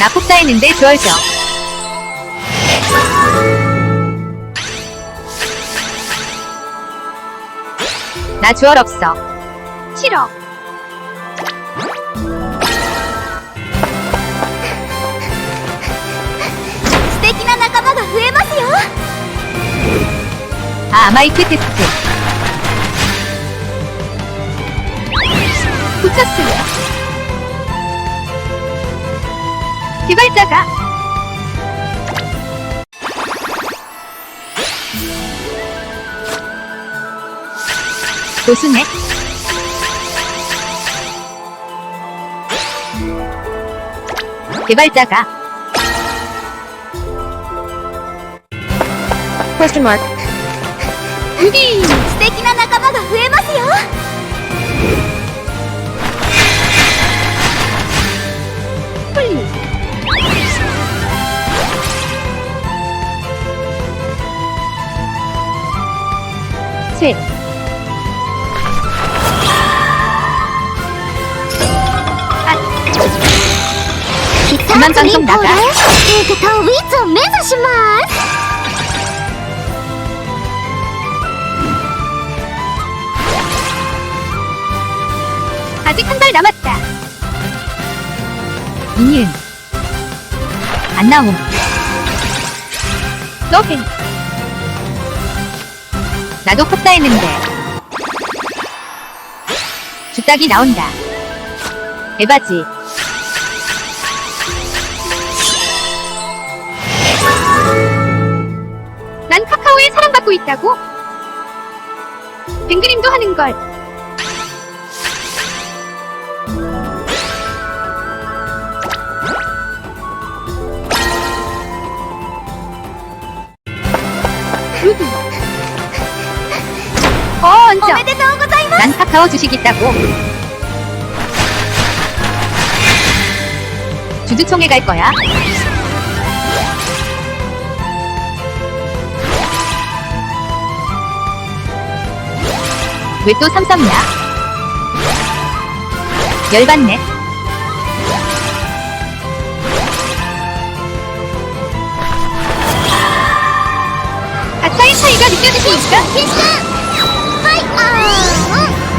나 폭사했는데 주얼죠. 나 주얼 없어. 싫어. 스테키나 나가마가 우에마세요. 아, 아마이트 테스트. 붙였어요. 개발자가 도수네. 개발자가 question mark 유디 素敵な仲間が増えますよ 폴리 쇠 그만 방송 나가. えーとウィッツを目指します。 아직 한 발 남았다. 이니은 안 나옴. 너빈 나도 폭사했는데 주딱이 나온다. 에바지 난 카카오에 사랑받고 있다고? 뱅그림도 하는 걸. 난 카카오 주식 있다고. 주주총회 갈 거야. 왜 또 삼삼이야? 열받네. 가차의 차이가 느껴지시니까 필승! 하이! 아!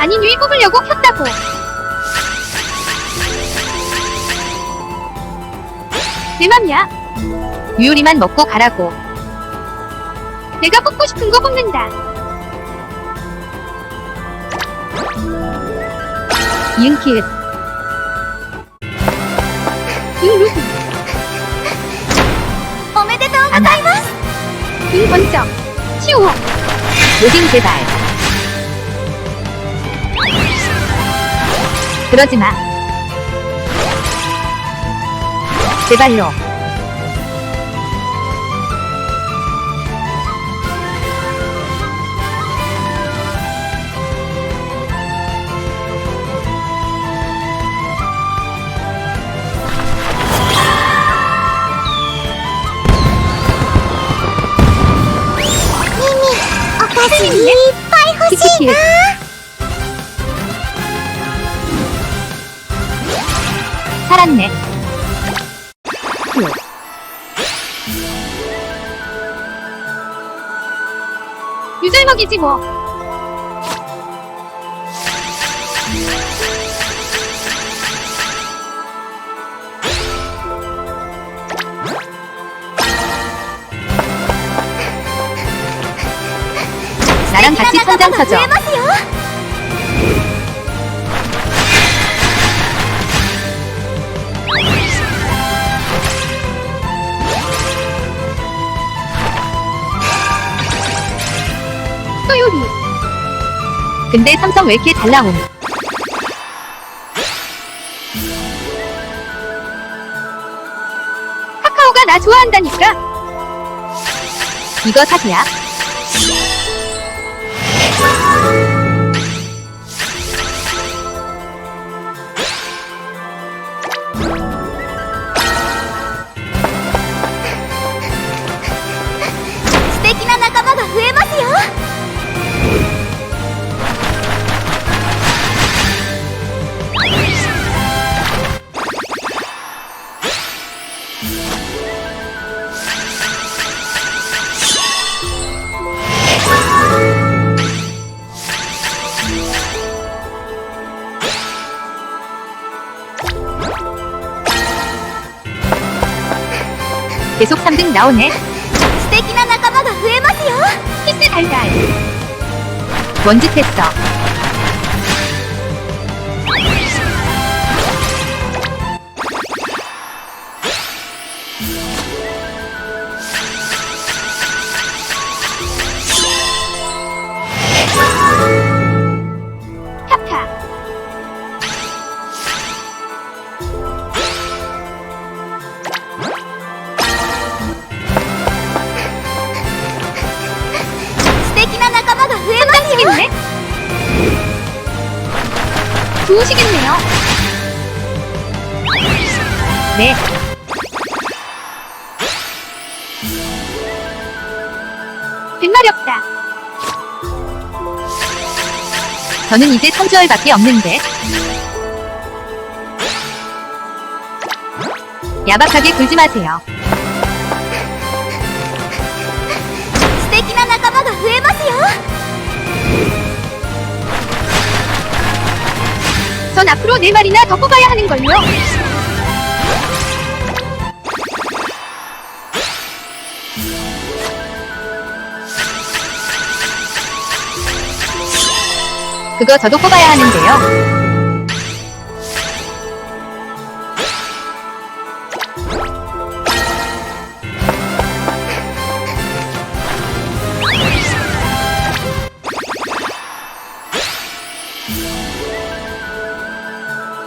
아닌 위 뽑으려고 켰다고. 내 맘이야. 유유리만 먹고 가라고. 내가 뽑고 싶은 거 뽑는다. 윤키. 오메데도 고자이마스. 이번정. 치우호. 요긴 제발. 그러지 마. 제발요. 미미, 오빠지 파이호시 살았네. 유절먹이지 뭐. 나랑 같이 쳐줘. 근데 삼성 왜 이렇게 잘 나옴? 카카오가 나 좋아한다니까. 이거 사기야.! 계속 3등 나오네. 素敵な仲間が増えますよ 키스 달달. 뭔 짓 했어? 백말이 없다. 저는 이제 3주얼밖에 없는데. 야박하게 굴지 마세요. 素敵な仲間が増えますよ 전 앞으로 네 마리나 더 뽑아야 하는 걸요. 그거 저도 뽑아야 하는데요.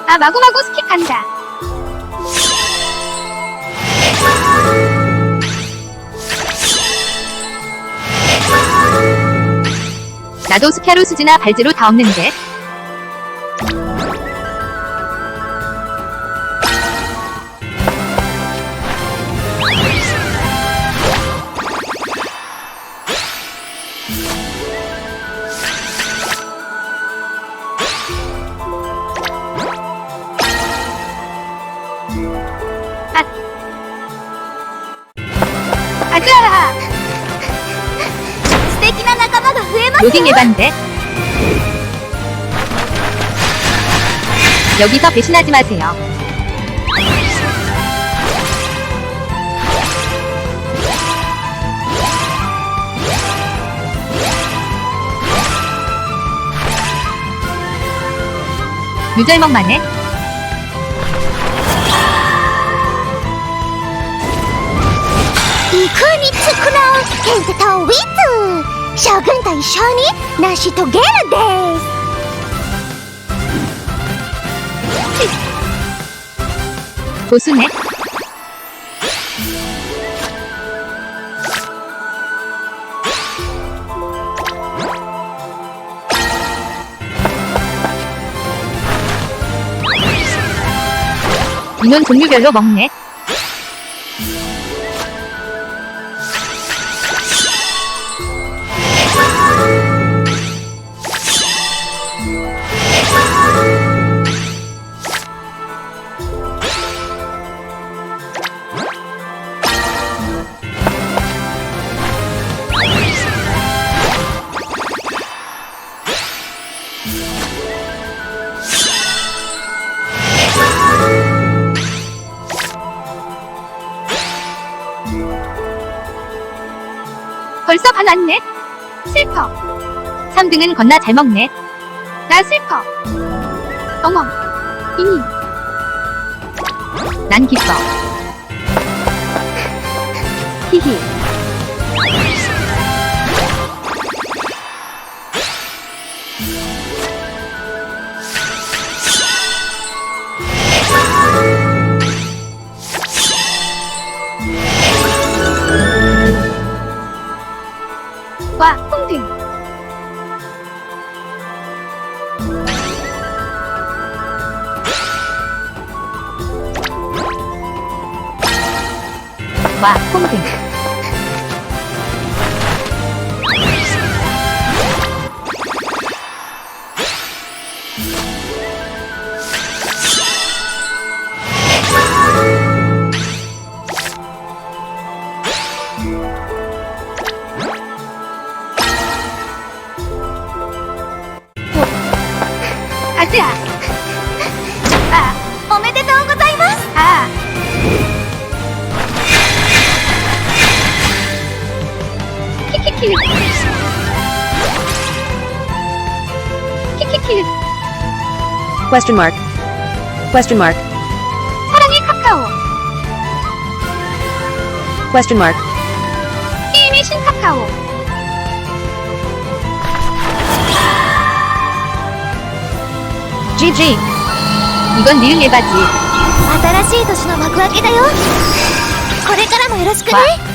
아 마구마구 스킵한다. 나도 스캐로 수지나 발지로 다 없는데. 로딩 예반데 여기서 배신하지 마세요. 유절먹만 해. 이쿠 미츠 쿠나우 켄스터 위트! 将軍と一緒に成し遂げるです 고수네. 인원 종류별로 먹네. 다 났네. 슬퍼. 3등은 겁나 잘 먹네. 나 슬퍼. 어머. 이니. 난 기뻐. 히히. 와, 홍등. 아즈아. 아, 키키키. 키키키. Question mark. Question mark. 사랑의 카카오. Question mark. 게임의 신 카카오. GG. 이건 니은 예바지. 新しい年の幕開けだよこれからもよろしくね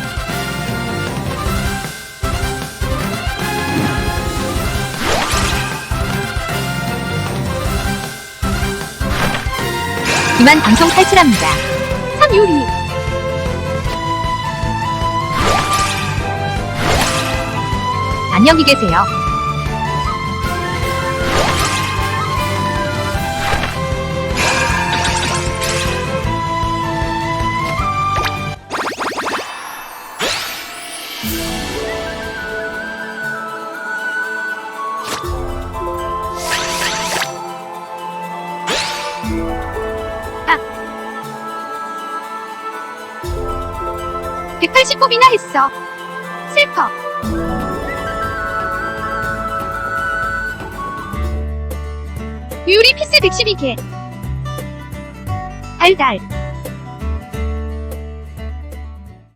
이만 방송 탈출합니다. 3요리. 안녕히 계세요. 180뽑이나 했어. 슬퍼. 유리 피스 112개. 달달.